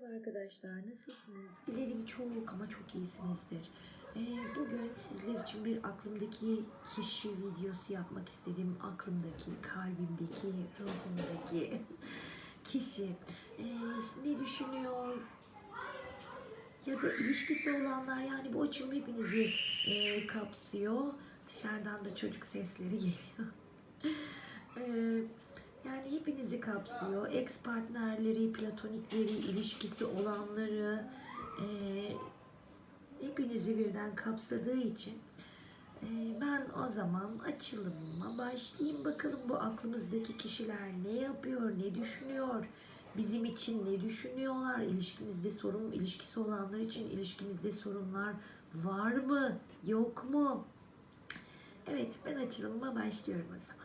Merhaba arkadaşlar, nasılsınız? Dilerim çok ama çok iyisinizdir. Ee, bugün sizler için bir aklımdaki kişi videosu yapmak istedim. Aklımdaki, kalbimdeki, ruhumdaki kişi ee, ne düşünüyor? Ya da ilişkisi olanlar yani bu açım hepinizi e, kapsıyor. Dışarıdan da çocuk sesleri geliyor. Ee, yani hepinizi kapsıyor. Ex partnerleri, platonikleri, ilişkisi olanları e, hepinizi birden kapsadığı için e, ben o zaman açılımıma başlayayım. Bakalım bu aklımızdaki kişiler ne yapıyor, ne düşünüyor, bizim için ne düşünüyorlar, ilişkimizde sorun, ilişkisi olanlar için ilişkimizde sorunlar var mı, yok mu? Evet ben açılımıma başlıyorum o zaman.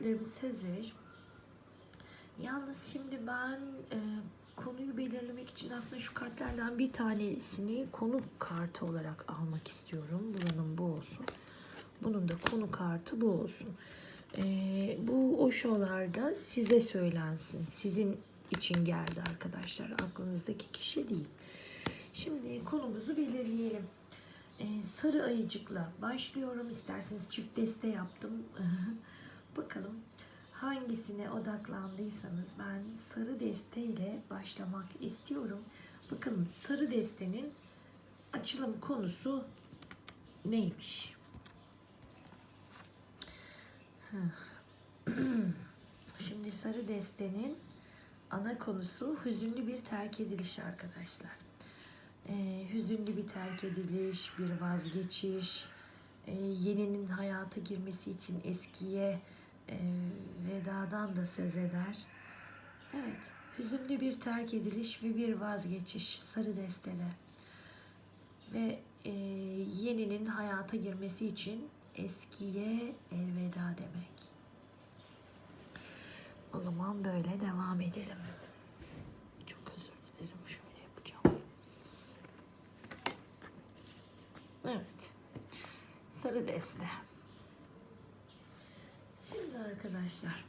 Kartlarımız hazır. Yalnız şimdi ben e, konuyu belirlemek için aslında şu kartlardan bir tanesini konu kartı olarak almak istiyorum. Buranın bu olsun. Bunun da konu kartı bu olsun. E, bu oşolarda size söylensin. Sizin için geldi arkadaşlar. Aklınızdaki kişi değil. Şimdi konumuzu belirleyelim. Ee, sarı ayıcıkla başlıyorum. İsterseniz çift deste yaptım. Bakalım hangisine odaklandıysanız ben sarı deste ile başlamak istiyorum. Bakalım sarı destenin açılım konusu neymiş? Şimdi sarı destenin ana konusu hüzünlü bir terk ediliş arkadaşlar. Ee, hüzünlü bir terk ediliş, bir vazgeçiş, e, yeninin hayata girmesi için eskiye e, vedadan da söz eder. Evet, hüzünlü bir terk ediliş ve bir vazgeçiş sarı destede. Ve e, yeninin hayata girmesi için eskiye elveda demek. O zaman böyle devam edelim. Çok özür dilerim. Şöyle yapacağım. Evet. Sarı deste. Şimdi arkadaşlar.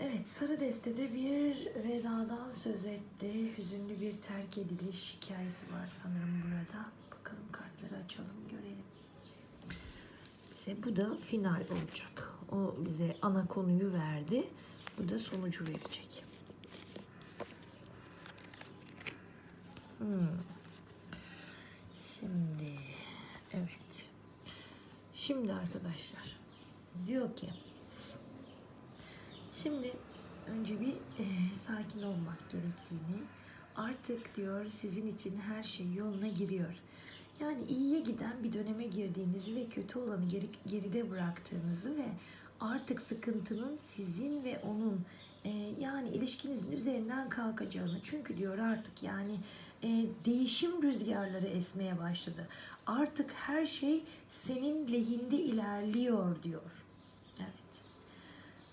Evet sarı destede bir vedadan söz etti. Hüzünlü bir terk ediliş hikayesi var sanırım burada. Bakalım kartları açalım görelim. Bize bu da final olacak. O bize ana konuyu verdi. Bu da sonucu verecek. Hmm. Şimdi evet. Şimdi arkadaşlar diyor ki şimdi önce bir e, sakin olmak gerektiğini artık diyor sizin için her şey yoluna giriyor. Yani iyiye giden bir döneme girdiğinizi ve kötü olanı geri, geride bıraktığınızı ve artık sıkıntının sizin ve onun e, yani ilişkinizin üzerinden kalkacağını. Çünkü diyor artık yani e, değişim rüzgarları esmeye başladı. Artık her şey senin lehinde ilerliyor diyor.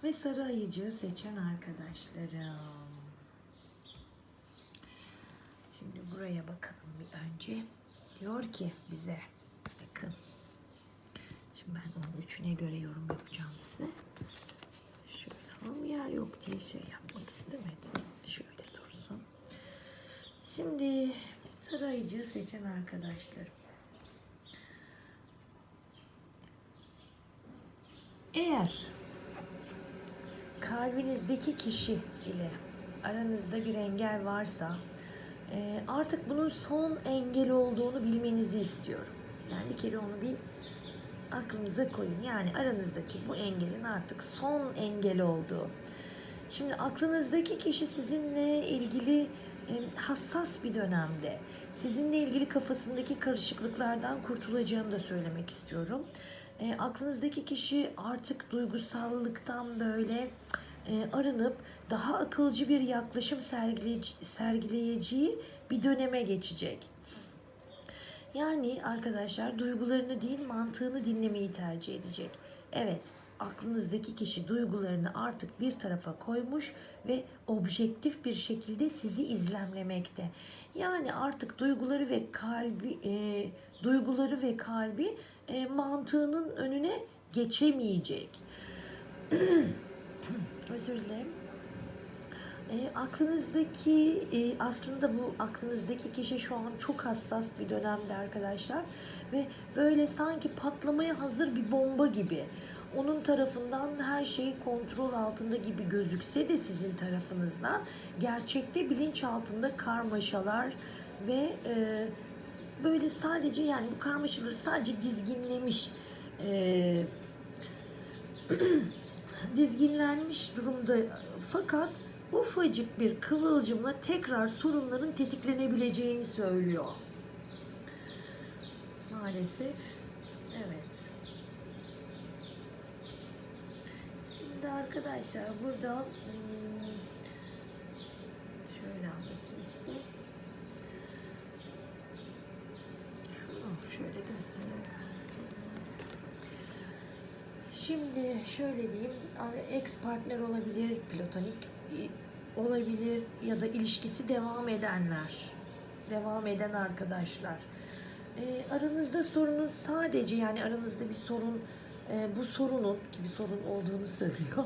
Ve sarı ayıcı seçen arkadaşlarım. Şimdi buraya bakalım bir önce. Diyor ki bize bakın. Şimdi ben onun üçüne göre yorum yapacağım size. Şöyle ama yer yok diye şey yapmak istemedim. Şöyle dursun. Şimdi sarayıcı seçen arkadaşlarım. Eğer kalbinizdeki kişi ile aranızda bir engel varsa e, artık bunun son engel olduğunu bilmenizi istiyorum. Yani bir kere onu bir aklınıza koyun. Yani aranızdaki bu engelin artık son engel olduğu. Şimdi aklınızdaki kişi sizinle ilgili e, hassas bir dönemde. Sizinle ilgili kafasındaki karışıklıklardan kurtulacağını da söylemek istiyorum. E, aklınızdaki kişi artık duygusallıktan böyle e, arınıp daha akılcı bir yaklaşım sergileye- sergileyeceği bir döneme geçecek. Yani arkadaşlar duygularını değil mantığını dinlemeyi tercih edecek. Evet, aklınızdaki kişi duygularını artık bir tarafa koymuş ve objektif bir şekilde sizi izlemlemekte. Yani artık duyguları ve kalbi e, duyguları ve kalbi e, mantığının önüne geçemeyecek. Özür dilerim. E, aklınızdaki e, aslında bu aklınızdaki kişi şu an çok hassas bir dönemde arkadaşlar ve böyle sanki patlamaya hazır bir bomba gibi onun tarafından her şey kontrol altında gibi gözükse de sizin tarafınızdan gerçekte bilinç altında karmaşalar ve e, böyle sadece yani bu karmaşaları sadece dizginlemiş e, dizginlenmiş durumda fakat ufacık bir kıvılcımla tekrar sorunların tetiklenebileceğini söylüyor. Maalesef evet. Şimdi arkadaşlar burada hmm, şöyle anlatayım size. Şunu şöyle göstereyim. Şimdi şöyle diyeyim, ex partner olabilir, platonik olabilir ya da ilişkisi devam edenler, devam eden arkadaşlar. E, aranızda sorunun sadece yani aranızda bir sorun, e, bu sorunun ki bir sorun olduğunu söylüyor.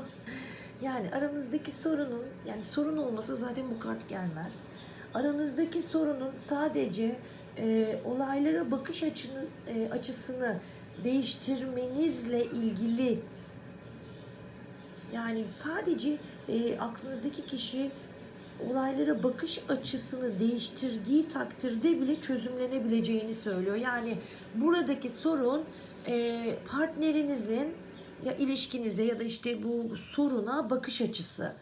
Yani aranızdaki sorunun, yani sorun olmasa zaten bu kart gelmez. Aranızdaki sorunun sadece e, olaylara bakış açını, e, açısını değiştirmenizle ilgili yani sadece e, aklınızdaki kişi olaylara bakış açısını değiştirdiği takdirde bile çözümlenebileceğini söylüyor. Yani buradaki sorun e, partnerinizin ya ilişkinize ya da işte bu soruna bakış açısı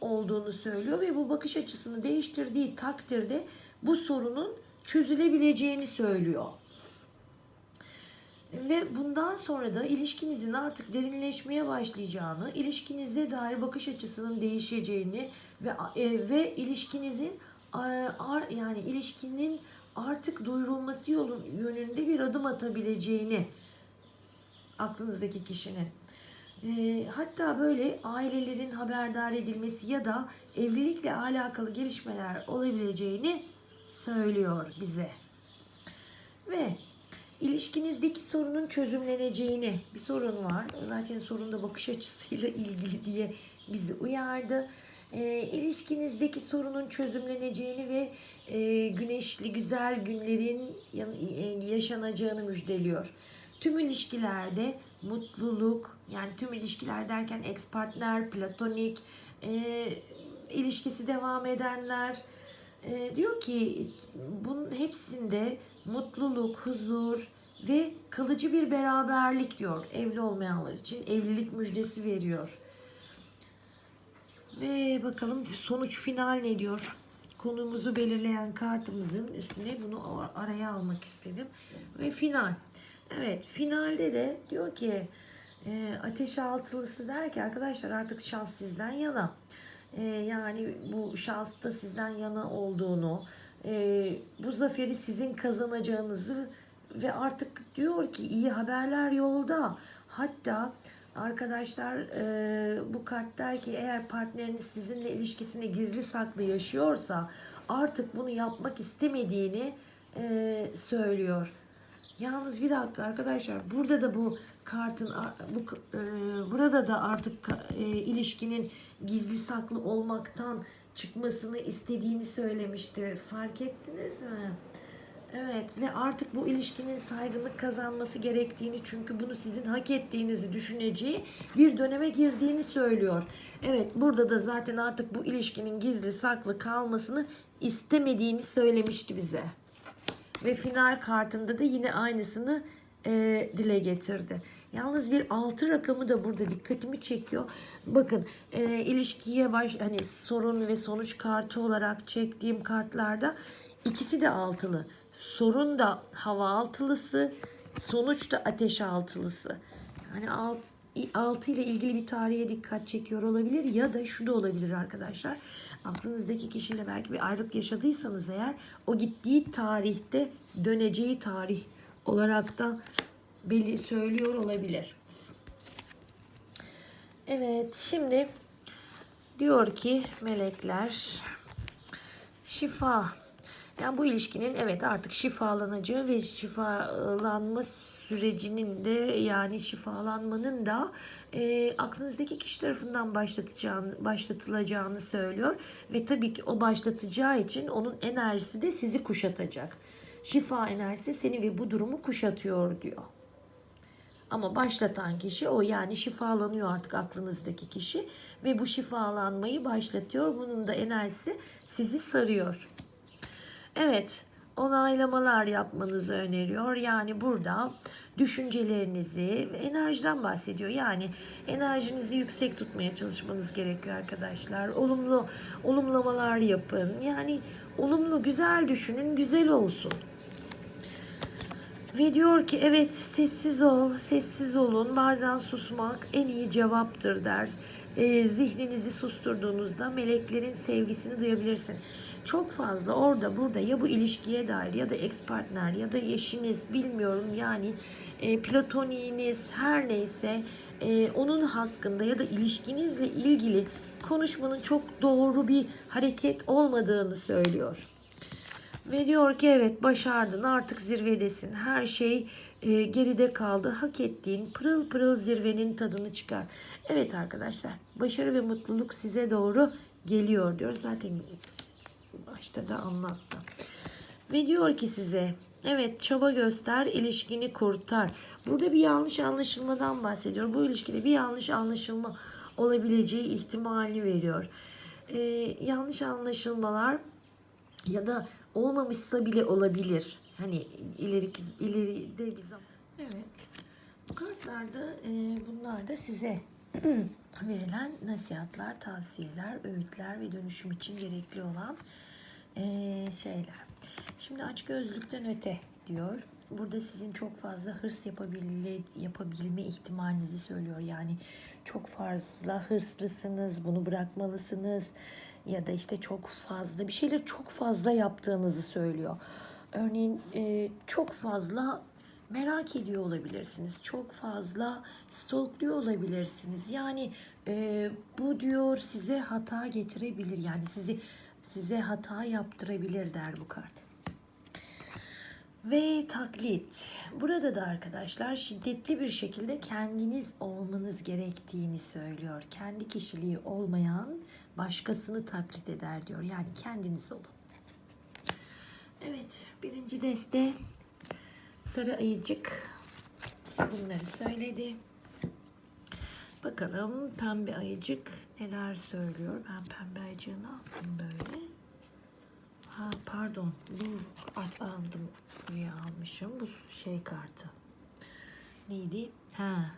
olduğunu söylüyor ve bu bakış açısını değiştirdiği takdirde bu sorunun çözülebileceğini söylüyor. Ve bundan sonra da ilişkinizin artık derinleşmeye başlayacağını, ilişkinize dair bakış açısının değişeceğini ve e, ve ilişkinizin ar, yani ilişkinin artık duyurulması yolun yönünde bir adım atabileceğini aklınızdaki kişinin. E, hatta böyle ailelerin haberdar edilmesi ya da evlilikle alakalı gelişmeler olabileceğini söylüyor bize. Ve ilişkinizdeki sorunun çözümleneceğini, bir sorun var. Zaten sorunda bakış açısıyla ilgili diye bizi uyardı. E, ilişkinizdeki sorunun çözümleneceğini ve e, güneşli güzel günlerin e, yaşanacağını müjdeliyor. Tüm ilişkilerde mutluluk, yani tüm ilişkiler derken ex partner, platonik, e, ilişkisi devam edenler, e, diyor ki bunun hepsinde mutluluk, huzur ve kalıcı bir beraberlik diyor evli olmayanlar için evlilik müjdesi veriyor. Ve bakalım sonuç final ne diyor? Konumuzu belirleyen kartımızın üstüne bunu araya almak istedim. Ve final. Evet finalde de diyor ki e, ateş altılısı der ki arkadaşlar artık şans sizden yana. E, yani bu şansta sizden yana olduğunu, e, bu zaferi sizin kazanacağınızı ve artık diyor ki iyi haberler yolda. Hatta arkadaşlar e, bu kart der ki eğer partneriniz sizinle ilişkisini gizli saklı yaşıyorsa artık bunu yapmak istemediğini e, söylüyor. Yalnız bir dakika arkadaşlar burada da bu kartın bu e, burada da artık e, ilişkinin gizli saklı olmaktan çıkmasını istediğini söylemişti. Fark ettiniz mi? Evet ve artık bu ilişkinin saygınlık kazanması gerektiğini çünkü bunu sizin hak ettiğinizi düşüneceği bir döneme girdiğini söylüyor. Evet burada da zaten artık bu ilişkinin gizli saklı kalmasını istemediğini söylemişti bize. Ve final kartında da yine aynısını e, dile getirdi. Yalnız bir altı rakamı da burada dikkatimi çekiyor. Bakın e, ilişkiye baş hani sorun ve sonuç kartı olarak çektiğim kartlarda ikisi de altılı. Sorun da hava altılısı, sonuç da ateş altılısı. Yani alt, 6 ile ilgili bir tarihe dikkat çekiyor olabilir ya da şu da olabilir arkadaşlar. Aklınızdaki kişiyle belki bir ayrılık yaşadıysanız eğer o gittiği tarihte döneceği tarih olarak da belli söylüyor olabilir. Evet şimdi diyor ki melekler şifa yani bu ilişkinin evet artık şifalanacağı ve şifalanma sürecinin de yani şifalanmanın da e, aklınızdaki kişi tarafından başlatacağını, başlatılacağını söylüyor. Ve tabii ki o başlatacağı için onun enerjisi de sizi kuşatacak. Şifa enerjisi seni ve bu durumu kuşatıyor diyor. Ama başlatan kişi o yani şifalanıyor artık aklınızdaki kişi ve bu şifalanmayı başlatıyor. Bunun da enerjisi sizi sarıyor. Evet, onaylamalar yapmanızı öneriyor. Yani burada düşüncelerinizi ve enerjiden bahsediyor. Yani enerjinizi yüksek tutmaya çalışmanız gerekiyor arkadaşlar. Olumlu olumlamalar yapın. Yani olumlu güzel düşünün, güzel olsun. Ve diyor ki evet sessiz ol, sessiz olun. Bazen susmak en iyi cevaptır der. E, zihninizi susturduğunuzda meleklerin sevgisini duyabilirsin. Çok fazla orada burada ya bu ilişkiye dair ya da ex partner ya da eşiniz bilmiyorum yani e, platoniğiniz her neyse e, onun hakkında ya da ilişkinizle ilgili konuşmanın çok doğru bir hareket olmadığını söylüyor. Ve diyor ki evet başardın artık zirvedesin. Her şey e, geride kaldı. Hak ettiğin pırıl pırıl zirvenin tadını çıkar. Evet arkadaşlar başarı ve mutluluk size doğru geliyor diyor. Zaten başta da anlattım. Ve diyor ki size evet çaba göster ilişkini kurtar. Burada bir yanlış anlaşılmadan bahsediyor. Bu ilişkide bir yanlış anlaşılma olabileceği ihtimali veriyor. Ee, yanlış anlaşılmalar ya da olmamışsa bile olabilir. Hani ileri ileride bir zaman. Evet. Bu kartlarda e, bunlar da size verilen nasihatler, tavsiyeler, öğütler ve dönüşüm için gerekli olan e, şeyler. Şimdi aç gözlükten öte diyor. Burada sizin çok fazla hırs yapabilme, yapabilme ihtimalinizi söylüyor. Yani çok fazla hırslısınız, bunu bırakmalısınız ya da işte çok fazla bir şeyler çok fazla yaptığınızı söylüyor. Örneğin e, çok fazla merak ediyor olabilirsiniz. Çok fazla stalkluyor olabilirsiniz. Yani e, bu diyor size hata getirebilir. Yani sizi size hata yaptırabilir der bu kart. Ve taklit. Burada da arkadaşlar şiddetli bir şekilde kendiniz olmanız gerektiğini söylüyor. Kendi kişiliği olmayan başkasını taklit eder diyor. Yani kendiniz olun. Evet, birinci deste sarı ayıcık bunları söyledi. Bakalım pembe ayıcık neler söylüyor. Ben pembe ayıcığını aldım böyle. Ha pardon. Bu atlandım. Buraya almışım. Bu şey kartı. Neydi? Ha.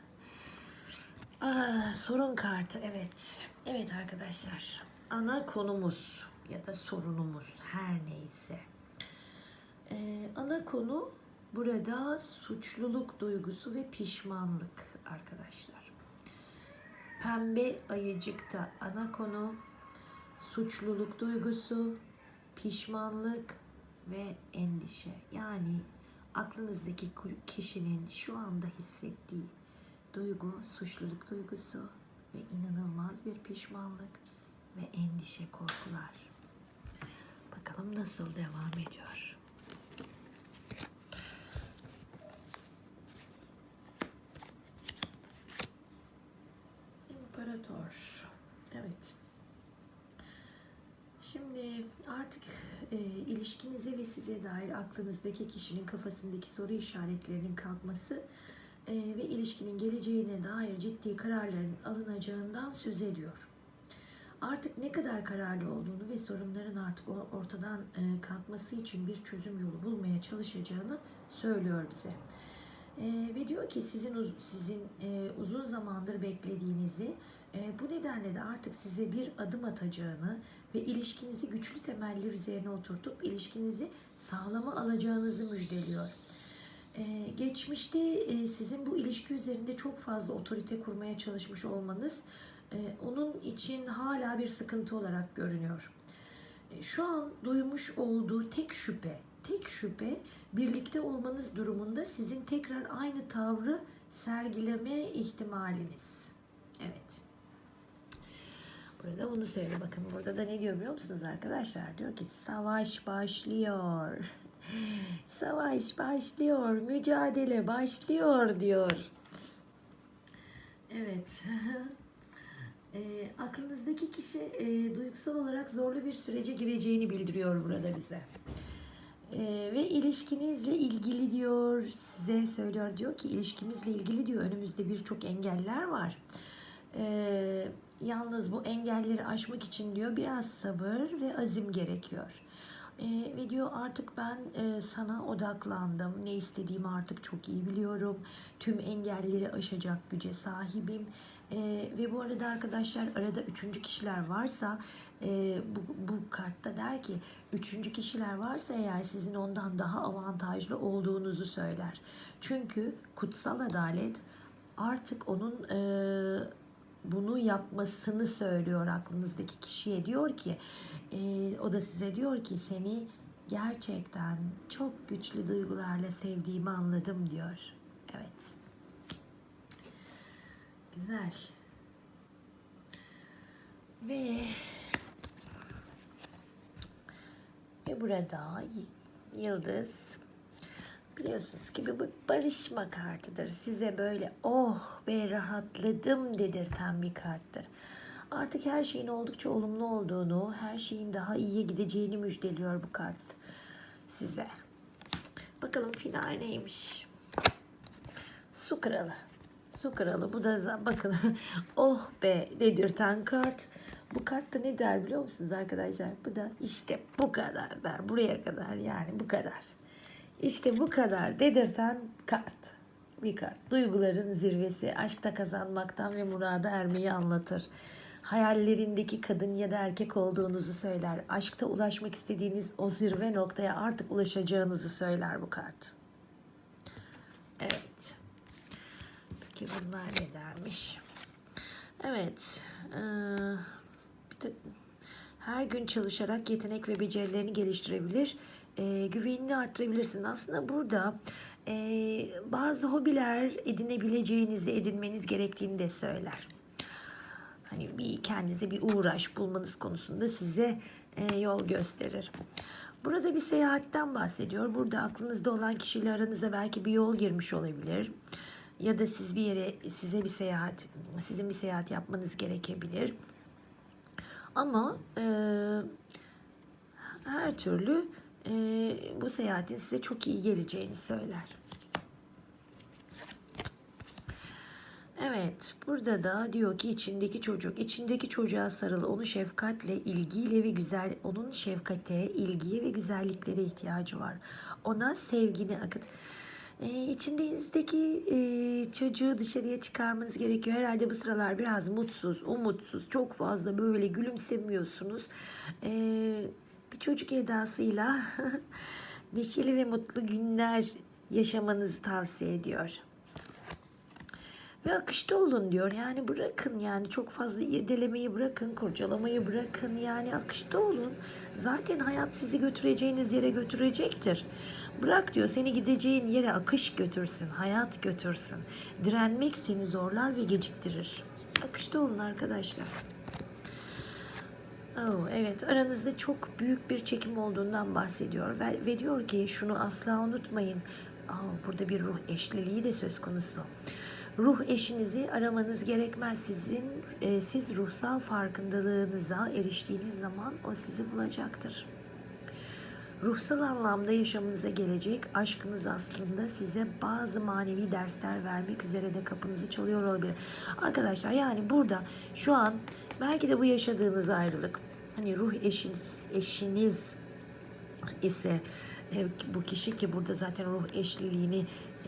Aa, sorun kartı. Evet. Evet arkadaşlar. Ana konumuz ya da sorunumuz her neyse. Ee, ana konu burada suçluluk duygusu ve pişmanlık arkadaşlar. Pembe ayıcıkta ana konu suçluluk duygusu, pişmanlık ve endişe. Yani aklınızdaki kişinin şu anda hissettiği duygu, suçluluk duygusu ve inanılmaz bir pişmanlık ve endişe, korkular. Bakalım nasıl devam ediyor. İmparator. Evet. Şimdi artık e, ilişkinize ve size dair aklınızdaki kişinin kafasındaki soru işaretlerinin kalkması e, ve ilişkinin geleceğine dair ciddi kararların alınacağından söz ediyor. Artık ne kadar kararlı olduğunu ve sorunların artık ortadan e, kalkması için bir çözüm yolu bulmaya çalışacağını söylüyor bize. E, ve diyor ki sizin sizin e, uzun zamandır beklediğinizi bu nedenle de artık size bir adım atacağını ve ilişkinizi güçlü temeller üzerine oturtup ilişkinizi sağlama alacağınızı müjdeliyor. Ee, geçmişte e, sizin bu ilişki üzerinde çok fazla otorite kurmaya çalışmış olmanız e, onun için hala bir sıkıntı olarak görünüyor. E, şu an duymuş olduğu tek şüphe, tek şüphe birlikte olmanız durumunda sizin tekrar aynı tavrı sergileme ihtimaliniz. Evet. Burada bunu söyle bakın burada da ne diyor biliyor musunuz arkadaşlar? Diyor ki savaş başlıyor. savaş başlıyor. Mücadele başlıyor diyor. Evet. e, aklınızdaki kişi e, duygusal olarak zorlu bir sürece gireceğini bildiriyor burada bize. E, ve ilişkinizle ilgili diyor size söylüyor diyor ki ilişkimizle ilgili diyor önümüzde birçok engeller var. Eee Yalnız bu engelleri aşmak için diyor biraz sabır ve azim gerekiyor. E, ve diyor artık ben e, sana odaklandım. Ne istediğimi artık çok iyi biliyorum. Tüm engelleri aşacak güce sahibim. E, ve bu arada arkadaşlar arada üçüncü kişiler varsa e, bu, bu kartta der ki üçüncü kişiler varsa eğer sizin ondan daha avantajlı olduğunuzu söyler. Çünkü kutsal adalet artık onun e, bunu yapmasını söylüyor aklınızdaki kişiye diyor ki e, o da size diyor ki seni gerçekten çok güçlü duygularla sevdiğimi anladım diyor. Evet. Güzel. Ve ve burada yıldız biliyorsunuz ki bir barışma kartıdır. Size böyle oh be rahatladım dedirten bir karttır. Artık her şeyin oldukça olumlu olduğunu, her şeyin daha iyiye gideceğini müjdeliyor bu kart size. Bakalım final neymiş? Su kralı. Su kralı. Bu da bakın oh be dedirten kart. Bu kart da ne der biliyor musunuz arkadaşlar? Bu da işte bu kadar der. Buraya kadar yani bu kadar. İşte bu kadar dedirten kart. Bir kart. Duyguların zirvesi. Aşkta kazanmaktan ve murada ermeyi anlatır. Hayallerindeki kadın ya da erkek olduğunuzu söyler. Aşkta ulaşmak istediğiniz o zirve noktaya artık ulaşacağınızı söyler bu kart. Evet. Peki bunlar ne dermiş? Evet. eee, bir de her gün çalışarak yetenek ve becerilerini geliştirebilir. Eee, güvenini arttırabilirsin. Aslında burada eee, bazı hobiler edinebileceğinizi, edinmeniz gerektiğini de söyler. Hani bir kendinize bir uğraş bulmanız konusunda size eee, yol gösterir. Burada bir seyahatten bahsediyor. Burada aklınızda olan kişiyle aranıza belki bir yol girmiş olabilir. Ya da siz bir yere size bir seyahat, sizin bir seyahat yapmanız gerekebilir. Ama e, her türlü e, bu seyahatin size çok iyi geleceğini söyler. Evet, burada da diyor ki içindeki çocuk, içindeki çocuğa sarıl, onu şefkatle, ilgiyle ve güzel, onun şefkate, ilgiye ve güzelliklere ihtiyacı var. Ona sevgini akıt. Ee, içinizdeki e, çocuğu dışarıya çıkarmanız gerekiyor. Herhalde bu sıralar biraz mutsuz, umutsuz, çok fazla böyle gülümsemiyorsunuz. Ee, bir çocuk edasıyla neşeli ve mutlu günler yaşamanızı tavsiye ediyor. Ve akışta olun diyor. Yani bırakın yani çok fazla irdelemeyi bırakın, kurcalamayı bırakın. Yani akışta olun. Zaten hayat sizi götüreceğiniz yere götürecektir. Bırak diyor seni gideceğin yere akış götürsün, hayat götürsün. Direnmek seni zorlar ve geciktirir. Akışta olun arkadaşlar. Oh, evet aranızda çok büyük bir çekim olduğundan bahsediyor ve, ve diyor ki şunu asla unutmayın. Oh, burada bir ruh eşliliği de söz konusu. Ruh eşinizi aramanız gerekmez. Sizin e, siz ruhsal farkındalığınıza eriştiğiniz zaman o sizi bulacaktır. Ruhsal anlamda yaşamınıza gelecek aşkınız aslında size bazı manevi dersler vermek üzere de kapınızı çalıyor olabilir. Arkadaşlar yani burada şu an belki de bu yaşadığınız ayrılık hani ruh eşiniz eşiniz ise e, bu kişi ki burada zaten ruh eşliliğini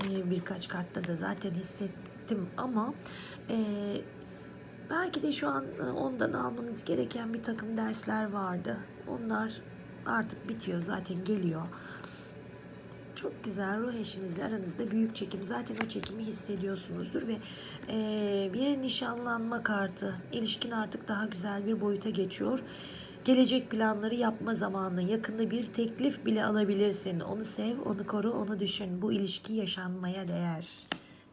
e, birkaç kartta da zaten hissettim ama e, belki de şu an e, ondan almanız gereken bir takım dersler vardı. Onlar artık bitiyor zaten geliyor. Çok güzel ruh eşinizle aranızda büyük çekim. Zaten o çekimi hissediyorsunuzdur ve e, bir nişanlanma kartı. İlişkin artık daha güzel bir boyuta geçiyor. Gelecek planları yapma zamanı. Yakında bir teklif bile alabilirsin. Onu sev, onu koru, onu düşün. Bu ilişki yaşanmaya değer.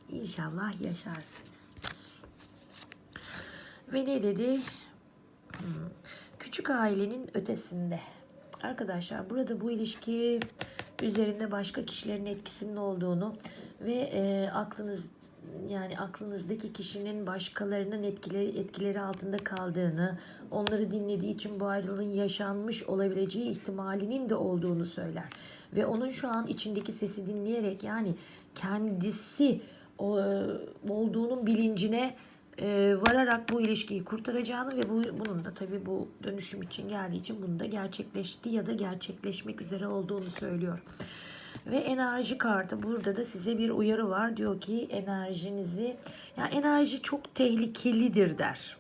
İnşallah yaşarsınız. Ve ne dedi? Hmm. Küçük ailenin ötesinde. Arkadaşlar burada bu ilişki üzerinde başka kişilerin etkisinin olduğunu ve e, aklınız yani aklınızdaki kişinin başkalarının etkileri etkileri altında kaldığını, onları dinlediği için bu ayrılığın yaşanmış olabileceği ihtimalinin de olduğunu söyler. Ve onun şu an içindeki sesi dinleyerek yani kendisi o, olduğunun bilincine e, vararak bu ilişkiyi kurtaracağını ve bu, bunun da tabii bu dönüşüm için geldiği için bunu da gerçekleşti ya da gerçekleşmek üzere olduğunu söylüyor. Ve enerji kartı burada da size bir uyarı var. Diyor ki enerjinizi yani enerji çok tehlikelidir der.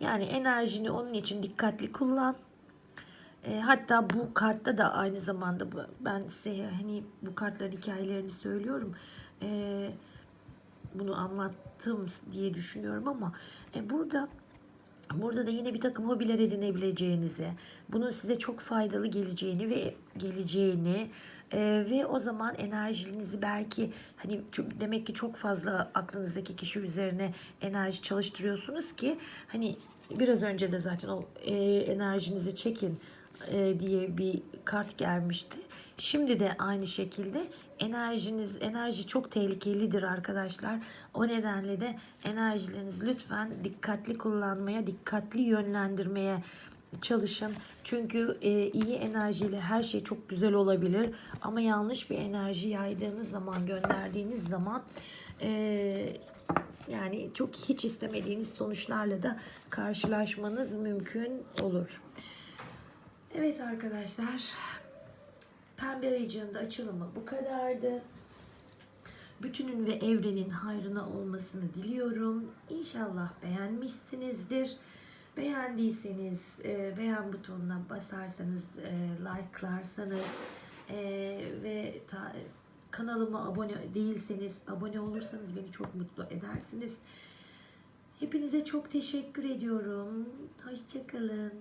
Yani enerjini onun için dikkatli kullan. E, hatta bu kartta da aynı zamanda ben size hani bu kartların hikayelerini söylüyorum. E, bunu anlattım diye düşünüyorum ama e, burada Burada da yine bir takım hobiler edinebileceğinizi, bunun size çok faydalı geleceğini ve geleceğini Ee, ve o zaman enerjinizi belki hani demek ki çok fazla aklınızdaki kişi üzerine enerji çalıştırıyorsunuz ki hani biraz önce de zaten o e, enerjinizi çekin e, diye bir kart gelmişti. Şimdi de aynı şekilde enerjiniz enerji çok tehlikelidir arkadaşlar. O nedenle de enerjilerinizi lütfen dikkatli kullanmaya, dikkatli yönlendirmeye çalışın. Çünkü e, iyi enerjiyle her şey çok güzel olabilir ama yanlış bir enerji yaydığınız zaman, gönderdiğiniz zaman e, yani çok hiç istemediğiniz sonuçlarla da karşılaşmanız mümkün olur. Evet arkadaşlar, Pembe Ayıcı'nın açılımı bu kadardı. Bütünün ve evrenin hayrına olmasını diliyorum. İnşallah beğenmişsinizdir. Beğendiyseniz e, beğen butonuna basarsanız, e, like'larsanız e, ve ta- kanalıma abone değilseniz abone olursanız beni çok mutlu edersiniz. Hepinize çok teşekkür ediyorum. Hoşçakalın.